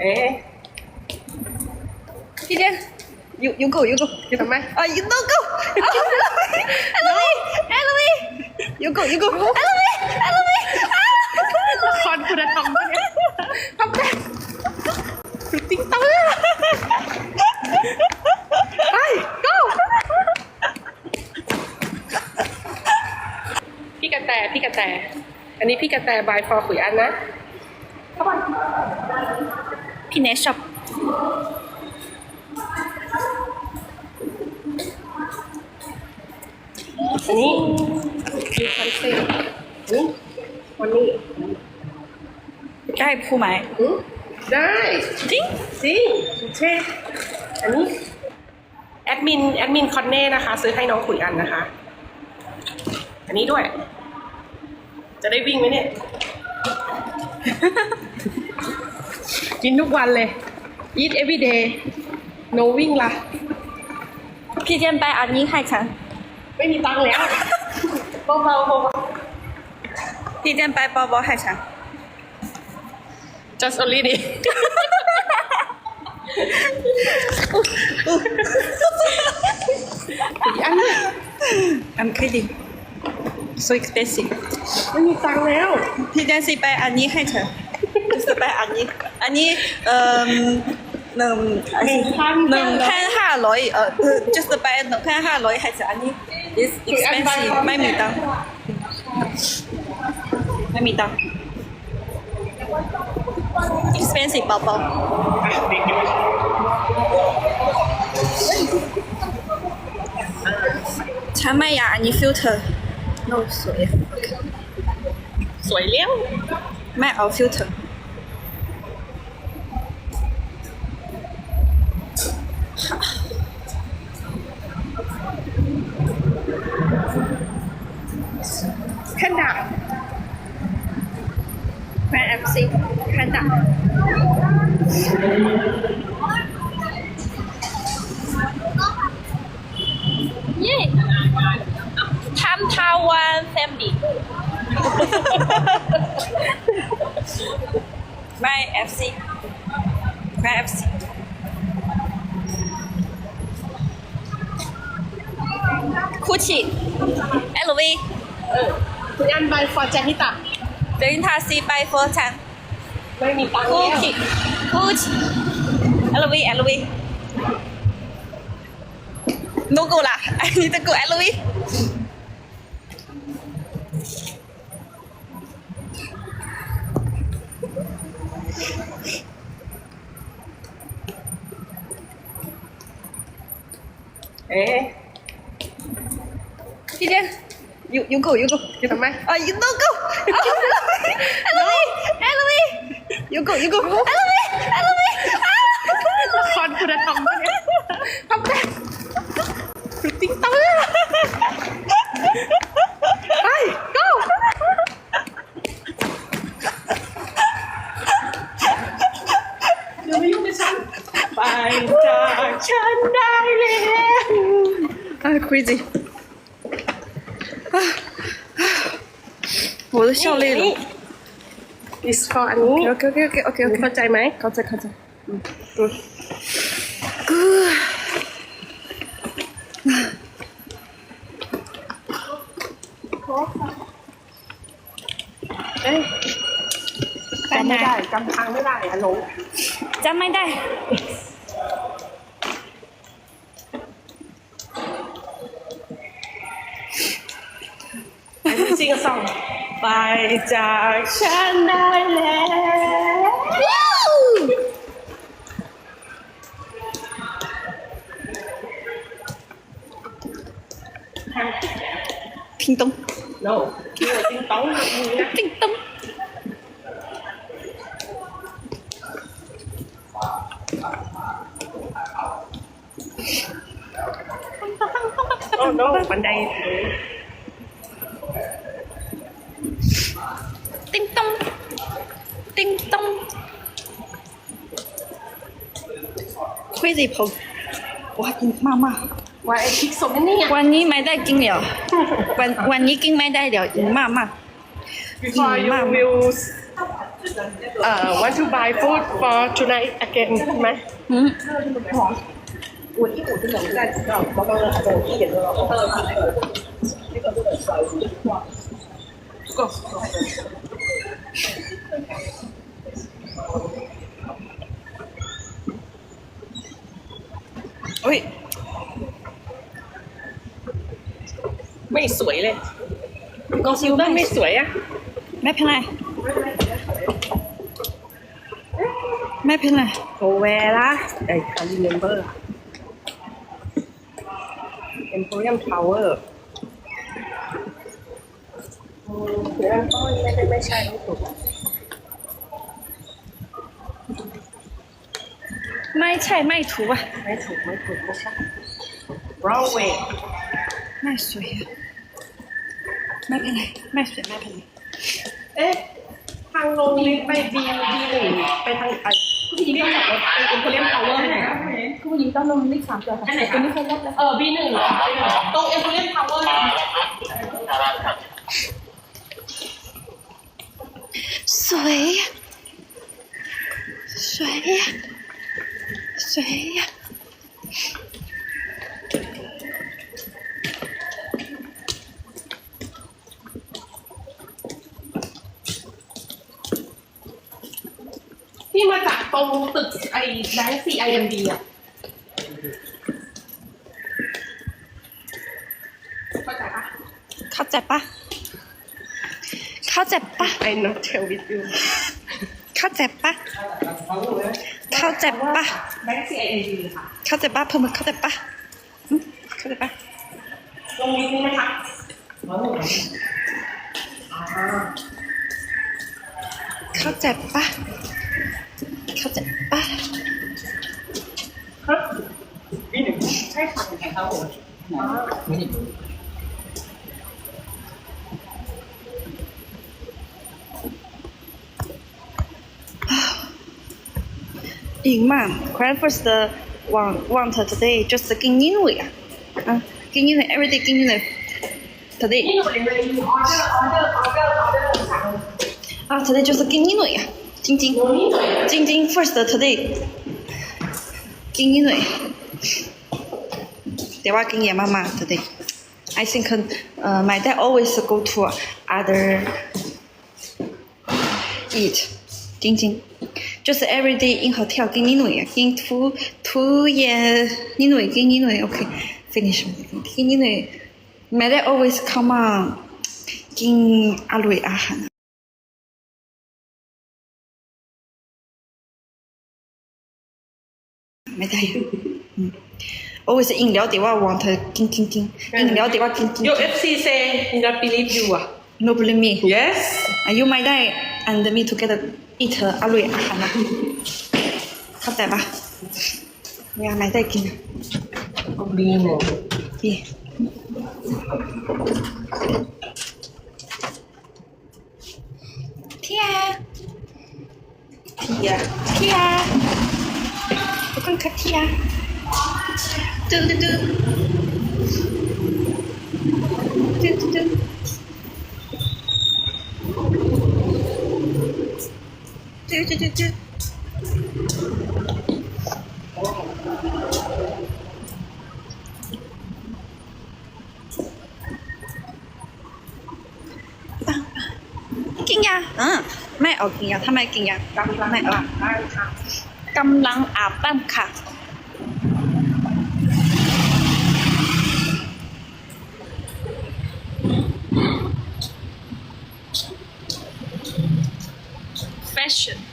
เอ๊ะพี่เจน you you go you go อยู่ทำไมอะ you no go Ellie Ellie you go you go Ellie Ellie ละครคุณธรรมปะเนี่ยทำแต่ติ๊กต๊อกไป go พี่กระแตพี่กระแต อันนี้พี่กระแตบายฟอร์ขุยอันนะ พี่เนชช็อปอันนี้มีคอนเซ็ปต์นี่วันนี้ได้ผู้ไหมอืมได้จริงจริงเช่อันนี้แอดมินแอดมินคอนเน่นะคะ ซื้อให้น้องขุยอันนะคะ อันนี้ด้วย จะได้วิ่งไหมเนี่ย กินทุกวันเลย eat every day no วิ่งละพี่เจนไปอันนี้ให้ฉัน ไม่มีตังค์แล้วเบาๆเบาพี่เจนไปบอบอให้ฉันๆ just only ดิอีกอันหนึ่ง I'm kidding so expensive ไม่มีตังค์แล้ว พี่เจนสิไปอันนี้ให้ฉัน just ไปอันนี้ อันนี้เอ่อหนึ่งหนึ่งพันหนึ่งพันห้าร้อยเอ่อ just ไปหนึ่งพันห้าร้อยให้ฉันอันนี้ is คืออันใบ expensive ของไม่มีตังค์ไม่มีตังค์ expensive เบาๆฉันไม่อยากอันนี้ filter no สวย สวยเลี้ยวไม่เอา filter แพนด้า แม่แอปซีแพนด้าเย่ทำท้มดิไม่เอฟซีไม่เอฟซีคูชิเอลวีเออคุณอันไปฟอร์แจนิตาเดินทาซีไปฟอร์แจนไม่มีตังค์คูชิคูชิเอลวีเอลวีนุกูล่ะอันนี้ตะกูเอลวี no go LV LV you go you go LV LV ละครคุณธรรมปะเนี่ยทำแต่ติ๊กต๊อกไป go อย่าม ายุ่งกับฉัน ไปจากฉันได้แล้วอ่ะ crazy 我都笑累了。 is for อันนี้ OK OK OK OK OK， เข้าใจไหม 考在考在。 เอ้ยจำไม่ได้จำทางไม่ได้อะหลง จำไม่ได้ sing a song. By dark Chanel. Ping Tong. No. Ping Tong. Ping Tong. Oh no, bên đây ติ้งต้องคุยสิผมว่ากินมากมากว่าไอพริกสดนี่ไงวันนี้ไม่ได้กินเดี๋ยววันวันนี้กินไม่ได้เดี๋ยวอิ่มากมาก before you will uh, want to buy food for tonight again ไหมก็ อุ้ย ไม่สวยเลยกอซิลต้นไม่สวยอะไม่เป็นไร ไม่เป็นไรโอแวร์ละไอ้คาริเมมเบอร์เอ็นโพเรียมทาวเวอร์ เดี๋ยวนั้นก็ไม่ไม่ไม่ใช่ไม่ถูกไม่ใช่ไม่ถูกอะไม่ถูกไม่ถูกไม่ใช่ Broadway ไม่สวยอะไม่เป็นไรไม่สวยไม่เป็นไรเอ๊ะทางลงลิฟต์ไปบีบีหนึ่งไปทางไอ้ผู้หญิงต้องแบบไปอินโพเรียมทาวเวอร์ไหนครับผู้หญิงต้องลงเลขสามตัวค่ะตัวนี้เคยลดแล้วเออบีหนึ่งตรงเอ็มโพเรียมทาวเวอร์ สวย สวย สวยที่มาจากตรงตึกไอ้แบงค์ซีไอเอ็มดีอะเข้าใจปะเข้าใจปะ เข้าใจปะ I not tell with you เข้าใจปะ เข้าใจปะ แบงค์ซีไอเอ็มดีค่ะเข้าใจปะเพิ่มเข้าใจปะหึเข้าใจปะตรงนี้นี่ไหมคะเข้าใจปะ เข้าใจปะ ฮะบีหนึ่งใช่ค่ะใช่ครับผมอ๋อ Big Mom, breakfast uh, want, want today just give English. Uh, give English, every day give Today. Ah, order, order, uh, today just give English. Jing Jing. Jing Jing first today. Give English. They were giving mama today. I think uh, my dad always go to other eat. Jing 就是 every day in hotel 跟你弄呀，跟涂涂也你弄跟你弄 OK finish 跟你弄，my dad always come on 跟阿瑞阿涵。没得有，嗯，always 饮料的话 want 跟跟跟，饮料的话跟跟 Your FC say not believe you 啊 no believe me。 Yes And you my dad and me together อีเธออร่อยอาหารนะเข้าใจปะมีอะไรได้กินกูบีหนึ่งดีเทียาทียาทียทุกคนค่ะเทียดึงดึงดึงดึงดึง chứ chứ chứ chứ kinh ya ừ. Mẹ ở kinh ya tham mẹ kinh ya cầm lăng mẹ lăng cầm lăng à bam khả. Fashion.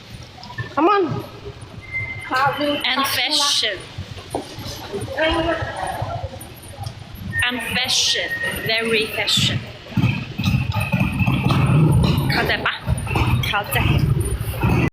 Come on and fashion and fashion very fashion เข้าใจปะเข้าใจ